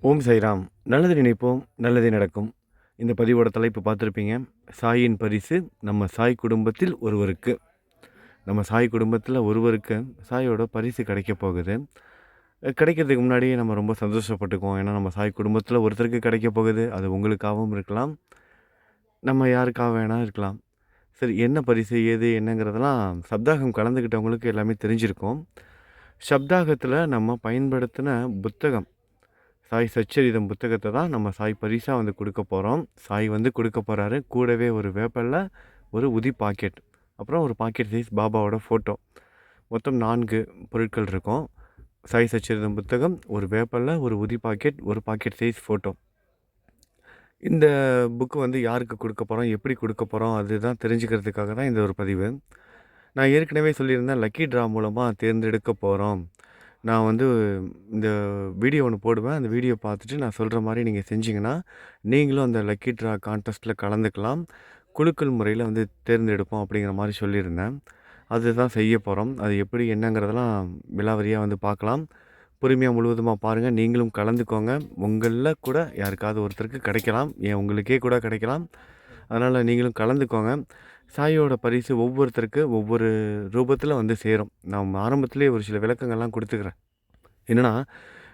ஓம் சைராம் நல்லது நினைப்போம் நல்லதே நடக்கும். இந்த பதிவோட தலைப்பு பார்த்துருப்பீங்க. சாயின் பரிசு நம்ம சாய் குடும்பத்தில் ஒருவருக்கு. நம்ம சாய் குடும்பத்தில் ஒருவருக்கு சாயோட பரிசு கிடைக்க போகுது. கிடைக்கிறதுக்கு முன்னாடியே நம்ம ரொம்ப சந்தோஷப்பட்டுக்குவோம். ஏன்னா நம்ம சாய் குடும்பத்தில் ஒருத்தருக்கு கிடைக்க போகுது. அது உங்களுக்காகவும் இருக்கலாம். நம்ம யாருக்காக வேணால் இருக்கலாம். சரி என்ன பரிசு ஏது என்னங்கிறதெல்லாம் சப்தாகம் கலந்துக்கிட்டவங்களுக்கு எல்லாமே தெரிஞ்சிருக்கும். சப்தாகத்தில் நம்ம பயன்படுத்தின புத்தகம் சாய் சச்சரிதம் புத்தகத்தை தான் நம்ம சாய் பரிசாக வந்து கொடுக்க போகிறோம் சாய் வந்து கொடுக்க போகிறாரு கூடவே ஒரு வேப்பலில் ஒரு உதி பாக்கெட். அப்புறம் ஒரு பாக்கெட் சைஸ் பாபாவோட ஃபோட்டோ மொத்தம் நான்கு பொருட்கள் இருக்கும். சாய் சச்சரிதம் புத்தகம் ஒரு வேப்பலில் ஒரு உதி பாக்கெட் ஒரு பாக்கெட் சைஸ் ஃபோட்டோ இந்த புக்கு வந்து யாருக்கு கொடுக்க போகிறோம் எப்படி கொடுக்க போகிறோம் அதுதான் தெரிஞ்சுக்கிறதுக்காக தான் இந்த ஒரு பதிவு. நான் ஏற்கனவே சொல்லியிருந்தேன் லக்கி ட்ரா மூலமாக தேர்ந்தெடுக்க போகிறோம் நான் வந்து இந்த வீடியோ ஒன்று போடுவேன். அந்த வீடியோ பார்த்துட்டு நான் சொல்கிற மாதிரி நீங்கள் செஞ்சிங்கன்னா நீங்களும் அந்த லக்கி ட்ரா கான்டெஸ்ட்டில் கலந்துக்கலாம். குலுக்கல் முறையில் வந்து தேர்ந்தெடுப்போம் அப்படிங்கிற மாதிரி சொல்லியிருந்தேன். அதுதான் செய்ய போகிறோம் அது எப்படி என்னங்கிறதெல்லாம் விலாவரியாக வந்து பார்க்கலாம். பொறுமையாக முழுவதுமாக பாருங்கள் நீங்களும் கலந்துக்கோங்க. உங்களில் கூட யாருக்காவது ஒருத்தருக்கு கிடைக்கலாம். ஏன் உங்களுக்கே கூட கிடைக்கலாம். அதனால் நீங்களும் கலந்துக்கோங்க. சாயோட பரிசு ஒவ்வொருத்தருக்கு ஒவ்வொரு ரூபத்தில் வந்து சேரும். நான் ஆரம்பத்துலேயே ஒரு சில விளக்கங்கள்லாம் கொடுத்துக்கிறேன். என்னென்னா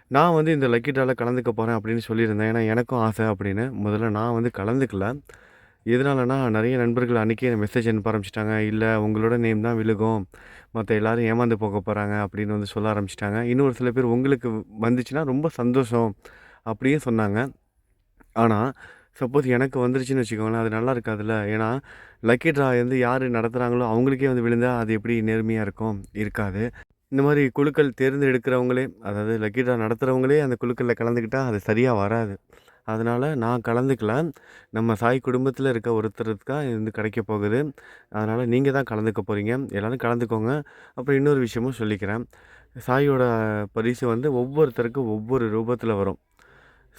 நான் வந்து இந்த லக்கி ட்ராவில் கலந்துக்க போகிறேன் அப்படின்னு சொல்லியிருந்தேன். ஏன்னா எனக்கும் ஆசை அப்படின்னு. முதல்ல நான் வந்து கலந்துக்கல. எதனாலனா நிறைய நண்பர்கள் அன்றைக்கி மெசேஜ் அனுப்ப ஆரம்பிச்சிட்டாங்க. இல்லை உங்களோட நேம் தான் விழுகும். மற்ற எல்லாரும் ஏமாந்து போக போகிறாங்க அப்படின்னு வந்து சொல்ல ஆரம்பிச்சிட்டாங்க. இன்னொரு சில பேர் உங்களுக்கு வந்துச்சுன்னா ரொம்ப சந்தோஷம் அப்படியும் சொன்னாங்க. ஆனால் சப்போஸ் எனக்கு வந்துருச்சுன்னு வச்சுக்கோங்களேன் அது நல்லா இருக்காதுல்ல? ஏன்னா லக்கி ட்ரா வந்து யார் நடத்துகிறாங்களோ அவங்களுக்கே வந்து விழுந்தால் அது எப்படி நேர்மையாக இருக்கும்? இருக்காது. இந்த மாதிரி குழுக்கள் தேர்ந்தெடுக்கிறவங்களே அதாவது லக்கி ட்ரா நடத்துகிறவங்களே அந்த குழுக்களில் கலந்துக்கிட்டால் அது சரியாக வராது. அதனால் நான் கலந்துக்கல. நம்ம சாய் குடும்பத்தில் இருக்க ஒருத்தருக்காக இது வந்து கிடைக்க போகுது. அதனால் நீங்கள் தான் கலந்துக்க போகிறீங்க எல்லோரும் கலந்துக்கோங்க. அப்புறம் இன்னொரு விஷயமும் சொல்லிக்கிறேன். சாயோட பரிசு வந்து ஒவ்வொருத்தருக்கும் ஒவ்வொரு ரூபத்தில் வரும்.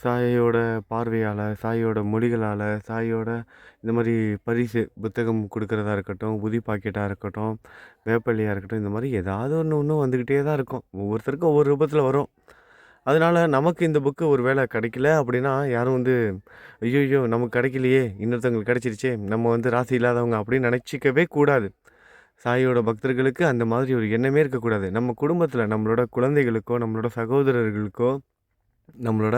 சாயோட பார்வையால் சாயோட மொழிகளால் சாயோட இந்த மாதிரி பரிசு புத்தகம் கொடுக்குறதா இருக்கட்டும் உதி பாக்கெட்டாக இருக்கட்டும் வேப்பள்ளியாக இருக்கட்டும் இந்த மாதிரி ஏதாவது ஒன்று ஒன்று வந்துக்கிட்டே தான் இருக்கும். ஒவ்வொருத்தருக்கும் ஒவ்வொரு ரூபத்தில் வரும். அதனால் நமக்கு இந்த புக்கு ஒரு வேளை கிடைக்கல அப்படின்னா யாரும் வந்து ஐயோ நமக்கு கிடைக்கலையே இன்னொருத்தவங்களுக்கு கிடைச்சிருச்சே நம்ம வந்து ராசி இல்லாதவங்க அப்படின்னு நினச்சிக்கவே கூடாது. சாயோட பக்தர்களுக்கு அந்த மாதிரி ஒரு எண்ணமே இருக்கக்கூடாது. நம்ம குடும்பத்தில் நம்மளோட குழந்தைகளுக்கோ நம்மளோட சகோதரர்களுக்கோ நம்மளோட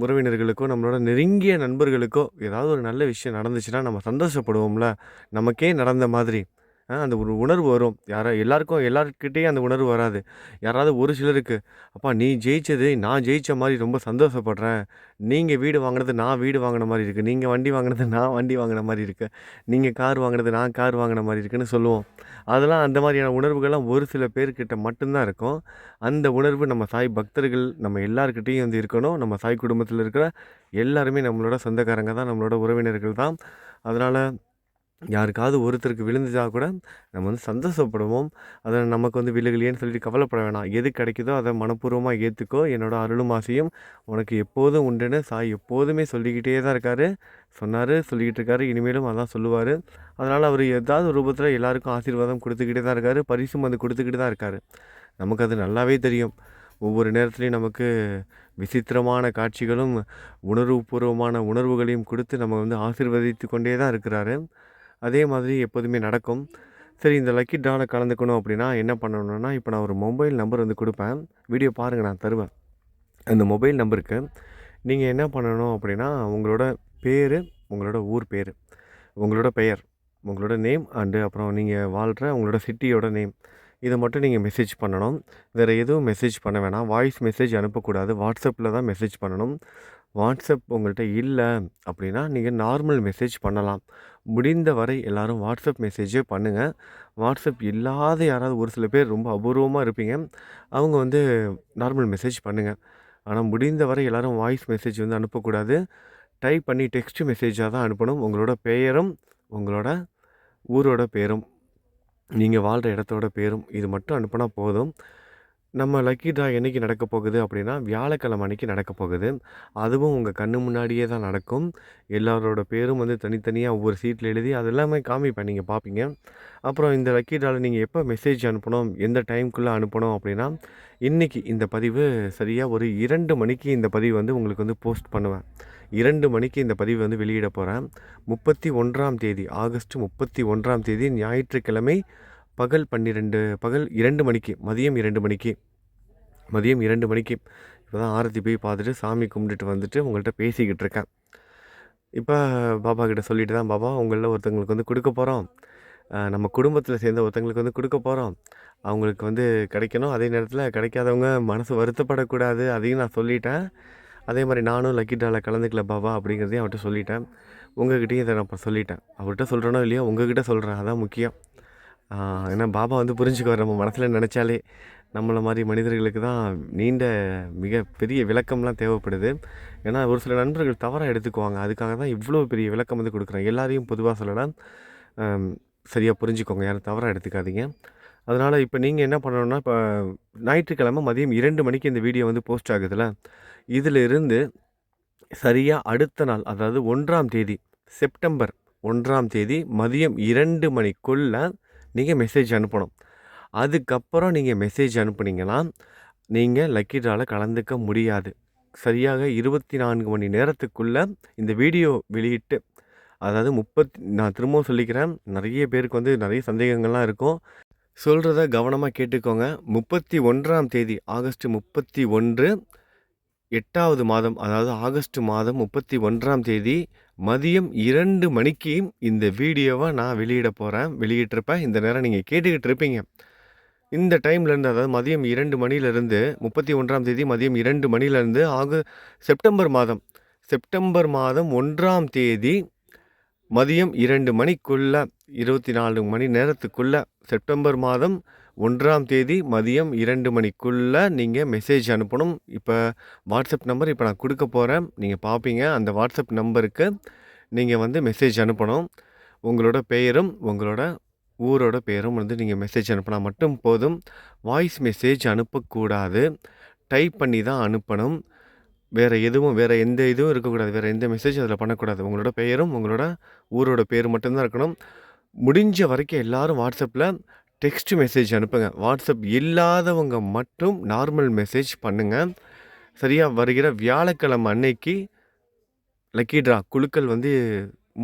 உறவினர்களுக்கோ நம்மளோட நெருங்கிய நண்பர்களுக்கோ ஏதாவது ஒரு நல்ல விஷயம் நடந்துச்சுன்னா நம்ம சந்தோஷப்படுவோம்ல. நமக்கே நடந்த மாதிரி. அந்த ஒரு உணர்வு வரும். யாரா எல்லாருக்கும் எல்லாருக்கிட்டேயும் அந்த உணர்வு வராது. யாராவது ஒரு சிலருக்கு அப்பா நீ ஜெயிச்சது நான் ஜெயித்த மாதிரி ரொம்ப சந்தோஷப்படுறேன். நீங்கள் வீடு வாங்கினது நான் வீடு வாங்கின மாதிரி இருக்குது நீங்கள் வண்டி வாங்கினது நான் வண்டி வாங்கின மாதிரி இருக்குது நீங்கள் கார் வாங்கினது நான் கார் வாங்கின மாதிரி இருக்குன்னு சொல்லுவோம். அதெல்லாம் அந்த மாதிரியான உணர்வுகள்லாம் ஒரு சில பேர்கிட்ட மட்டும்தான் இருக்கும். அந்த உணர்வு நம்ம சாய் பக்தர்கள் நம்ம எல்லாருக்கிட்டேயும் வந்து இருக்கணும். நம்ம சாய் குடும்பத்தில் இருக்கிற எல்லாருமே நம்மளோட சொந்தக்காரங்க தான் நம்மளோட உறவினர்கள் தான். அதனால் யாருக்காவது ஒருத்தருக்கு விழுந்துச்சா கூட நம்ம வந்து சந்தோஷப்படுவோம். அதை நமக்கு வந்து விழுகலையேன்னு சொல்லிட்டு கவலைப்பட வேணாம். எது கிடைக்குதோ அதை மனப்பூர்வமாக ஏற்றுக்கோ என்னோட அருளும் ஆசையும் உனக்கு எப்போதும் உண்டுன்னு சாய் எப்போதுமே சொல்லிக்கிட்டே தான் இருக்காரு. சொன்னார் சொல்லிக்கிட்டு இருக்காரு. இனிமேலும் அதான் சொல்லுவார். அதனால் அவர் ஏதாவது ரூபத்தில் எல்லாருக்கும் ஆசீர்வாதம் கொடுத்துக்கிட்டே தான் இருக்காரு. பரிசும் வந்து கொடுத்துக்கிட்டு தான் இருக்காரு. நமக்கு அது நல்லாவே தெரியும். ஒவ்வொரு நேரத்துலையும் நமக்கு விசித்திரமான காட்சிகளும் உணர்வுபூர்வமான உணர்வுகளையும் கொடுத்து நம்ம வந்து ஆசீர்வதித்து கொண்டே தான் இருக்கிறாரு. அதே மாதிரி எப்போதுமே நடக்கும். சரி இந்த லக்கி ட்ராவில் கலந்துக்கணும் அப்படின்னா என்ன பண்ணணும்னா இப்போ நான் ஒரு மொபைல் நம்பர் வந்து கொடுப்பேன். வீடியோ பாருங்கள் நான் தருவேன். அந்த மொபைல் நம்பருக்கு நீங்கள் என்ன பண்ணணும் அப்படின்னா உங்களோட பேர் உங்களோட ஊர் பேர் உங்களோட பெயர் உங்களோட நேம் அண்டு அப்புறம் நீங்கள் வாழ்கிற உங்களோட சிட்டியோட நேம் இதை மட்டும் நீங்கள் மெசேஜ் பண்ணணும். வேறு எதுவும் மெசேஜ் பண்ண வேணாம். வாய்ஸ் மெசேஜ் அனுப்பக்கூடாது. வாட்ஸ்அப்பில் தான் மெசேஜ் பண்ணணும். வாட்ஸ்அப் உங்கள்கிட்ட இல்லை அப்படின்னா நீங்கள் நார்மல் மெசேஜ் பண்ணலாம். முடிந்த வரை எல்லாரும் வாட்ஸ்அப் மெசேஜே பண்ணுங்கள் வாட்ஸ்அப் இல்லாத யாராவது ஒரு சில பேர் ரொம்ப அபூர்வமாக இருப்பீங்க. அவங்க வந்து நார்மல் மெசேஜ் பண்ணுங்கள் ஆனால் முடிந்த வரை எல்லாரும் வாய்ஸ் மெசேஜ் வந்து அனுப்பக்கூடாது. டைப் பண்ணி டெக்ஸ்ட் மெசேஜாக தான் அனுப்பணும். உங்களோட பெயரும் உங்களோட ஊரோட பேரும் நீங்கள் வாழ்கிற இடத்தோட பேரும் இது மட்டும் அனுப்பினா போதும். நம்ம லக்கி ட்ரா என்றைக்கு நடக்க போகுது அப்படின்னா வியாழக்கிழமை அன்னைக்கு நடக்க போகுது. அதுவும் உங்கள் கண்ணு முன்னாடியே தான் நடக்கும். எல்லாரோட பேரும் வந்து தனித்தனியாக ஒவ்வொரு சீட்டில் எழுதி அது எல்லாமே காமிப்பேன் நீங்கள் பார்ப்பீங்க அப்புறம் இந்த லக்கி ட்ராவில் நீங்கள் எப்போ மெசேஜ் அனுப்பணும் எந்த டைமுக்குள்ளே அனுப்பணும் அப்படின்னா இன்றைக்கி இந்த பதிவு சரியாக ஒரு இரண்டு மணிக்கு இந்த பதிவு வந்து உங்களுக்கு வந்து போஸ்ட் பண்ணுவேன். இரண்டு மணிக்கு இந்த பதிவு வந்து வெளியிட போகிறேன் முப்பத்தி ஒன்றாம் தேதி ஆகஸ்ட் முப்பத்தி ஒன்றாம் தேதி ஞாயிற்றுக்கிழமை பகல் பன்னிரெண்டு பகல் இரண்டு மணிக்கு மதியம் இரண்டு மணிக்கு மதியம் இரண்டு மணிக்கு. இப்போ தான் ஆரத்தி போய் பார்த்துட்டு சாமி கும்பிட்டுட்டு வந்துட்டு உங்கள்கிட்ட பேசிக்கிட்டு இருக்கேன். இப்போ பாபா கிட்ட சொல்லிட்டு தான் பாபா உங்களில் ஒருத்தங்களுக்கு வந்து கொடுக்க போகிறோம் நம்ம குடும்பத்தில் சேர்ந்த ஒருத்தங்களுக்கு வந்து கொடுக்க போகிறோம் அவங்களுக்கு வந்து கிடைக்கணும். அதே நேரத்தில் கிடைக்காதவங்க மனசு வருத்தப்படக்கூடாது. அதையும் நான் சொல்லிட்டேன். அதே மாதிரி நானும் லக்கி டாவில் கலந்துக்கல பாபா அப்படிங்கிறதையும் அவர்கிட்ட சொல்லிட்டேன். உங்ககிட்டையும் இதை நான் இப்போ சொல்லிட்டேன். அவர்கிட்ட சொல்கிறேனோ இல்லையோ உங்ககிட்ட சொல்கிறேன் அதான் முக்கியம். ஏன்னா பாபா வந்து புரிஞ்சுக்குவார். நம்ம மனசில் நினச்சாலே நம்மளை மாதிரி மனிதர்களுக்கு தான் நீண்ட மிக பெரிய விளக்கம்லாம் தேவைப்படுது. ஏன்னா ஒரு சில நண்பர்கள் தவறாக எடுத்துக்குவாங்க. அதுக்காக தான் இவ்வளோ பெரிய விளக்கம் வந்து கொடுக்குறேன் எல்லாரையும் பொதுவாக சொல்லலாம். சரியாக புரிஞ்சுக்கோங்க. யாரும் தவறாக எடுத்துக்காதீங்க. அதனால் இப்போ நீங்கள் என்ன பண்ணணும்னா இப்போ ஞாயிற்றுக்கிழமை மதியம் இரண்டு மணிக்கு இந்த வீடியோ வந்து போஸ்ட் ஆகுதுல்ல இதிலிருந்து சரியாக அடுத்த நாள் அதாவது ஒன்றாம் தேதி செப்டம்பர் ஒன்றாம் தேதி மதியம் இரண்டு மணிக்குள்ளே நீங்கள் மெசேஜ் அனுப்பணும். அதுக்கப்புறம் நீங்கள் மெசேஜ் அனுப்புனீங்கன்னா நீங்கள் லக்கி ட்ராவில் கலந்துக்க முடியாது. சரியாக இருபத்தி நான்கு மணி நேரத்துக்குள்ளே இந்த வீடியோ வெளியிட்டு அதாவது முப்பத்தி நான் திரும்பவும் சொல்லிக்கிறேன் நிறைய பேருக்கு வந்து நிறைய சந்தேகங்கள்லாம் இருக்கும். சொல்கிறத கவனமாக கேட்டுக்கோங்க. முப்பத்தி ஒன்றாம் தேதி ஆகஸ்ட் முப்பத்தி ஒன்று எட்டாவது மாதம் அதாவது ஆகஸ்ட் மாதம் முப்பத்தி ஒன்றாம் தேதி மதியம் இரண்டு மணிக்கு இந்த வீடியோவை நான் வெளியிட போகிறேன் வெளியிட்டிருப்பேன். இந்த நேரம் நீங்கள் கேட்டுக்கிட்டு இருப்பீங்க. இந்த டைம்லேருந்து அதாவது மதியம் இரண்டு மணிலேருந்து முப்பத்தி ஒன்றாம் தேதி மதியம் இரண்டு மணிலேருந்து ஆக செப்டம்பர் மாதம் செப்டம்பர் மாதம் ஒன்றாம் தேதி மதியம் இரண்டு மணிக்குள்ள இருபத்தி நாலு மணி நேரத்துக்குள்ள செப்டம்பர் மாதம் ஒன்றாம் தேதி மதியம் இரண்டு மணிக்குள்ள நீங்கள் மெசேஜ் அனுப்பணும். இப்போ வாட்ஸ்அப் நம்பர் இப்போ நான் கொடுக்க போகிறேன் நீங்கள் பார்ப்பீங்க அந்த வாட்ஸ்அப் நம்பருக்கு நீங்கள் வந்து மெசேஜ் அனுப்பணும். உங்களோட பெயரும் உங்களோட ஊரோட பேரும் வந்து நீங்கள் மெசேஜ் அனுப்பினா மட்டும் போதும். வாய்ஸ் மெசேஜ் அனுப்பக்கூடாது. டைப் பண்ணி தான் அனுப்பணும். வேறு எதுவும் வேறு எந்த இதுவும் இருக்கக்கூடாது. வேறு எந்த மெசேஜ் அதில் பண்ணக்கூடாது. உங்களோட பெயரும் உங்களோட ஊரோட பேர் மட்டும்தான் இருக்கணும். முடிஞ்ச வரைக்கும் எல்லாரும் வாட்ஸ்அப்பில் டெக்ஸ்ட் மெசேஜ் அனுப்புங்க. வாட்ஸ்அப் இல்லாதவங்க மட்டும் நார்மல் மெசேஜ் பண்ணுங்கள் சரியாக வருகிற வியாழக்கிழமை அன்னைக்கு லக்கி ட்ரா குழுக்கள் வந்து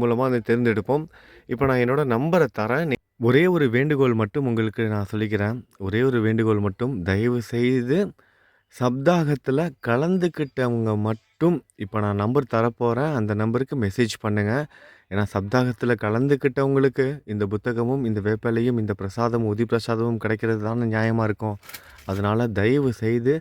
மூலமாக அதை தேர்ந்தெடுப்போம். இப்போ நான் என்னோடய நம்பரை தரேன். ஒரே ஒரு வேண்டுகோள் மட்டும் உங்களுக்கு நான் சொல்லிக்கிறேன். ஒரே ஒரு வேண்டுகோள் மட்டும் தயவு செய்து சப்தாகத்தில் கலந்துக்கிட்டவங்க மட்டும் இப்போ நான் நம்பர் தரப்போகிறேன் அந்த நம்பருக்கு மெசேஜ் பண்ணுங்கள் ஏன்னா சப்தாகத்தில் கலந்துக்கிட்டவங்களுக்கு இந்த புத்தகமும் இந்த வேப்பலையும் இந்த பிரசாதமும் உதி பிரசாதமும் கிடைக்கிறது தானே நியாயமாக இருக்கும். அதனால் தயவு செய்து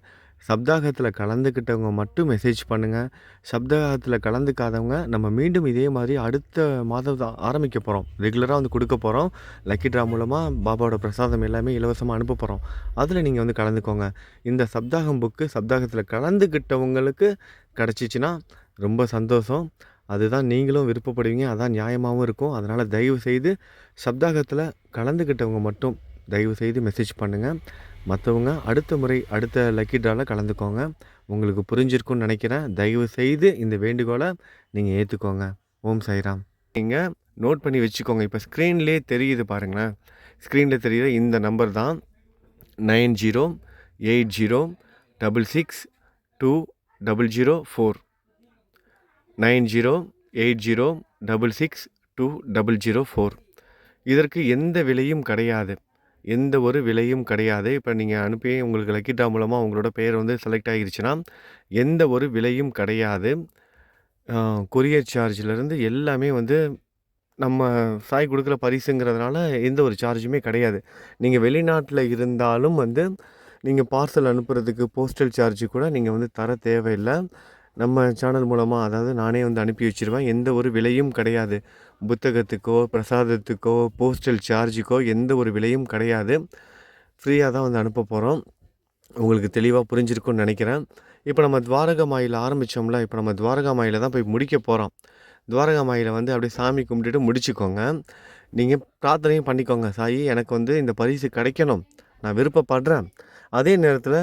சப்தாகத்தில் கலந்துக்கிட்டவங்க மட்டும் மெசேஜ் பண்ணுங்கள் சப்தாகத்தில் கலந்துக்காதவங்க நம்ம மீண்டும் இதே மாதிரி அடுத்த மாதம் தான் ஆரம்பிக்க போகிறோம் ரெகுலராக வந்து கொடுக்க போகிறோம் லக்கி ட்ரா மூலமாக பாபாவோட பிரசாதம் எல்லாமே இலவசமாக அனுப்ப போகிறோம் அதில் நீங்கள் வந்து கலந்துக்கோங்க. இந்த சப்தாகம் புக்கு சப்தாகத்தில் கலந்துக்கிட்டவங்களுக்கு கிடச்சிச்சின்னா ரொம்ப சந்தோஷம். அதுதான் நீங்களும் விருப்பப்படுவீங்க அதான் நியாயமாகவும் இருக்கும். அதனால் தயவு செய்து சப்தாகத்தில் கலந்துக்கிட்டவங்க மட்டும் தயவு செய்து மெசேஜ் பண்ணுங்கள் மற்றவங்க அடுத்த முறை அடுத்த லக்கி ட்ராவில் கலந்துக்கோங்க. உங்களுக்கு புரிஞ்சிருக்கும்னு நினைக்கிறேன். தயவு செய்து இந்த வேண்டுகோளை நீங்கள் ஏற்றுக்கோங்க ஓம் சைராம் நீங்கள் நோட் பண்ணி வச்சுக்கோங்க. இப்போ ஸ்க்ரீன்லேயே தெரியுது பாருங்களேன். ஸ்க்ரீனில் தெரியுற இந்த நம்பர் தான் nine zero eight zero double six two double zero four nine zero eight zero double six two double zero four. இதற்கு எந்த விலையும் கிடையாது. எந்த ஒரு விலையும் கிடையாது. இப்போ நீங்கள் அனுப்பி உங்களுக்கு லக்கிட்டா மூலமாக உங்களோட பெயர் வந்து செலக்ட் ஆகிருச்சுன்னா எந்த ஒரு விலையும் கிடையாது. கொரியர் சார்ஜிலேருந்து எல்லாமே வந்து நம்ம சாய் கொடுக்குற பரிசுங்கிறதுனால எந்த ஒரு சார்ஜுமே கிடையாது. நீங்கள் வெளிநாட்டில் இருந்தாலும் வந்து நீங்கள் பார்சல் அனுப்புறதுக்கு போஸ்டல் சார்ஜ் கூட நீங்கள் வந்து தர தேவையில்லை. நம்ம சேனல் மூலமாக அதாவது நானே வந்து அனுப்பி வச்சிருவேன். எந்த ஒரு விலையும் கிடையாது. புத்தகத்துக்கோ பிரசாதத்துக்கோ போஸ்டல் சார்ஜுக்கோ எந்த ஒரு விலையும் கிடையாது. ஃப்ரீயாக தான் வந்து அனுப்ப போகிறோம் உங்களுக்கு தெளிவாக புரிஞ்சிருக்கும்னு நினைக்கிறேன். இப்போ நம்ம துவாரகா மாயில் ஆரம்பித்தோம்ல இப்போ நம்ம துவாரகா மாயில் தான் போய் முடிக்க போகிறோம் துவாரகா மாயில் வந்து அப்படியே சாமி கும்பிட்டுட்டு முடிச்சுக்கோங்க. நீங்கள் பிரார்த்தனையும் பண்ணிக்கோங்க. சாயி எனக்கு வந்து இந்த பரிசு கிடைக்கணும். நான் விருப்பப்படுறேன். அதே நேரத்தில்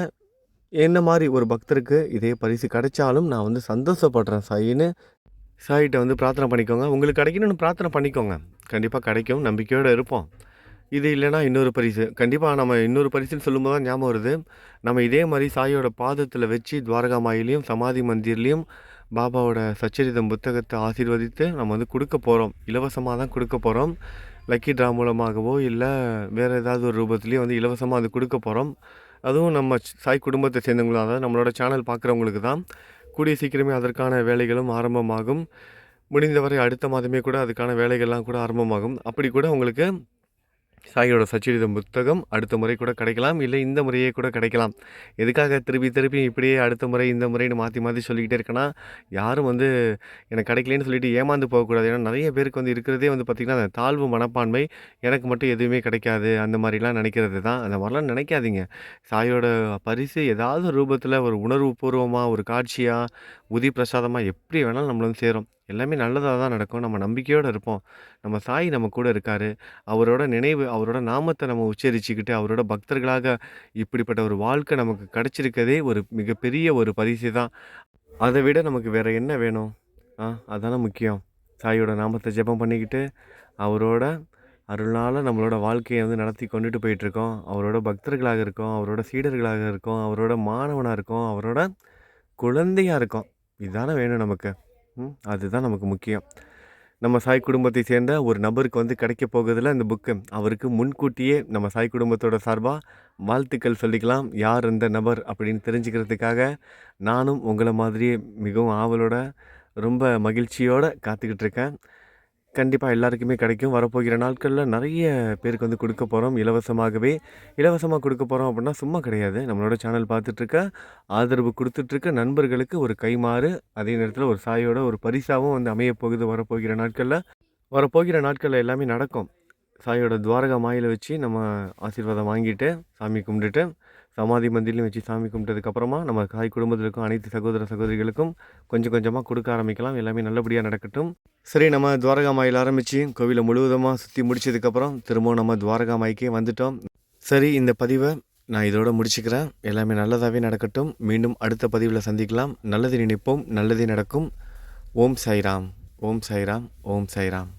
என்ன மாதிரி ஒரு பக்தருக்கு இதே பரிசு கிடைச்சாலும் நான் வந்து சந்தோஷப்படுறேன். சாயின்னு சாயிட்ட வந்து பிரார்த்தனை பண்ணிக்கோங்க. உங்களுக்கு கிடைக்கணும்னு பிரார்த்தனை பண்ணிக்கோங்க. கண்டிப்பாக கிடைக்கும். நம்பிக்கையோடு இருப்போம். இது இல்லைன்னா இன்னொரு பரிசு. கண்டிப்பாக நம்ம இன்னொரு பரிசுன்னு சொல்லும்போது தான் ஞாபகம் வருது. நம்ம இதே மாதிரி சாயோட பாதத்தில் வச்சு துவாரகா மாயிலையும் சமாதி மந்திர்லேயும் பாபாவோட சச்சரிதம் புத்தகத்தை ஆசீர்வதித்து நம்ம வந்து கொடுக்க போகிறோம் இலவசமாக தான் கொடுக்க போகிறோம் லக்கி ட்ரா மூலமாகவோ இல்லை வேறு ஏதாவது ஒரு ரூபத்துலேயும் வந்து இலவசமாக அது கொடுக்க போகிறோம் அதுவும் நம்ம சாய் குடும்பத்தை சேர்ந்தவங்களும் அதாவது நம்மளோட சேனல் பார்க்குறவங்களுக்கு தான். கூடிய சீக்கிரமே அதற்கான வேலைகளும் ஆரம்பமாகும். முடிந்தவரை அடுத்த மாதமே கூட அதுக்கான வேலைகள்லாம் கூட ஆரம்பமாகும். அப்படி கூட உங்களுக்கு சாயோட சச்சரிதம் புத்தகம் அடுத்த முறை கூட கிடைக்கலாம் இல்லை இந்த முறையே கூட கிடைக்கலாம். எதுக்காக திருப்பி திருப்பி இப்படியே அடுத்த முறை இந்த முறைன்னு மாற்றி மாற்றி சொல்லிக்கிட்டே இருக்கேன்னா யாரும் வந்து எனக்கு கிடைக்கலன்னு சொல்லிட்டு ஏமாந்து போகக்கூடாது. ஏன்னா நிறைய பேருக்கு வந்து இருக்கிறதே வந்து பார்த்திங்கன்னா அந்த தாழ்வு மனப்பான்மை எனக்கு மட்டும் எதுவுமே கிடைக்காது. அந்த மாதிரிலாம் நினைக்கிறது தான். அந்த மாதிரிலாம் நினைக்காதீங்க. சாயோட பரிசு ஏதாவது ரூபத்தில் ஒரு உணர்வு பூர்வமாக ஒரு காட்சியாக உதி பிரசாதமாக எப்படி வேணாலும் நம்மள வந்து சேரும். எல்லாமே நல்லதாக தான் நடக்கும். நம்ம நம்பிக்கையோடு இருப்போம். நம்ம சாய் நம்ம கூட இருக்கார். அவரோட நினைவு அவரோட நாமத்தை நம்ம உச்சரிச்சுக்கிட்டு அவரோட பக்தர்களாக இப்படிப்பட்ட ஒரு வாழ்க்கை நமக்கு கிடச்சிருக்கதே ஒரு மிகப்பெரிய ஒரு பரிசு தான். அதை விட நமக்கு வேறு என்ன வேணும்? ஆ அதானே முக்கியம். சாயோட நாமத்தை ஜெபம் பண்ணிக்கிட்டு அவரோட அருளால் நம்மளோட வாழ்க்கையை வந்து நடத்தி கொண்டுட்டு போயிட்டுருக்கோம். அவரோட பக்தர்களாக இருக்கோம். அவரோட சீடர்களாக இருக்கோம். அவரோட மாணவனாக இருக்கோம். அவரோட குழந்தையாக இருக்கோம். இதுதானே வேணும் நமக்கு. அதுதான் நமக்கு முக்கியம். நம்ம சாய் குடும்பத்தை சேர்ந்த ஒரு நபருக்கு வந்து கிடைக்க போகிறதுல இந்த புக்கு. அவருக்கு முன்கூட்டியே நம்ம சாய் குடும்பத்தோட சார்பாக வாழ்த்துக்கள் சொல்லிக்கலாம். யார் இந்த நபர் அப்படின்னு தெரிஞ்சுக்கிறதுக்காக நானும் உங்களை மாதிரியே மிகவும் ஆவலோட ரொம்ப மகிழ்ச்சியோடு காத்துக்கிட்டு இருக்கேன். கண்டிப்பாக எல்லாருக்குமே கிடைக்கும். வரப்போகிற நாட்களில் நிறைய பேருக்கு வந்து கொடுக்க போகிறோம் இலவசமாகவே இலவசமாக கொடுக்க போகிறோம் அப்படின்னா சும்மா கிடையாது. நம்மளோட சேனல் பார்த்துட்ருக்க ஆதரவு கொடுத்துட்ருக்க நண்பர்களுக்கு ஒரு கைமாறு அதே நேரத்தில் ஒரு சாயோட ஒரு பரிசாகவும் வந்து அமைய போகுது வரப்போகிற நாட்களில். வரப்போகிற நாட்களில் எல்லாமே நடக்கும். சாயோட துவாரகா மாயில் வச்சு நம்ம ஆசீர்வாதம் வாங்கிட்டு சாமி கும்பிட்டுட்டு சமாதி மந்திரிலையும் வச்சு சாமி கும்பிட்டதுக்கப்புறமா நம்ம காய் குடும்பத்தில் இருக்கும் அனைத்து சகோதர சகோதரிகளுக்கும் கொஞ்சம் கொஞ்சமாக கொடுக்க ஆரம்பிக்கலாம். எல்லாமே நல்லபடியாக நடக்கட்டும். சரி நம்ம துவாரகா மாயில் ஆரம்பித்து கோவிலை முழுவதுமாக சுற்றி முடிச்சதுக்கப்புறம் திரும்பவும் நம்ம துவாரகா மாய்க்கே வந்துட்டோம். சரி இந்த பதிவை நான் இதோட முடிச்சுக்கிறேன். எல்லாமே நல்லதாகவே நடக்கட்டும். மீண்டும் அடுத்த பதிவில் சந்திக்கலாம். நல்லது நினைப்போம் நல்லதே நடக்கும். ஓம் சாய்ராம். ஓம் சாய்ராம். ஓம் சாய்ராம்.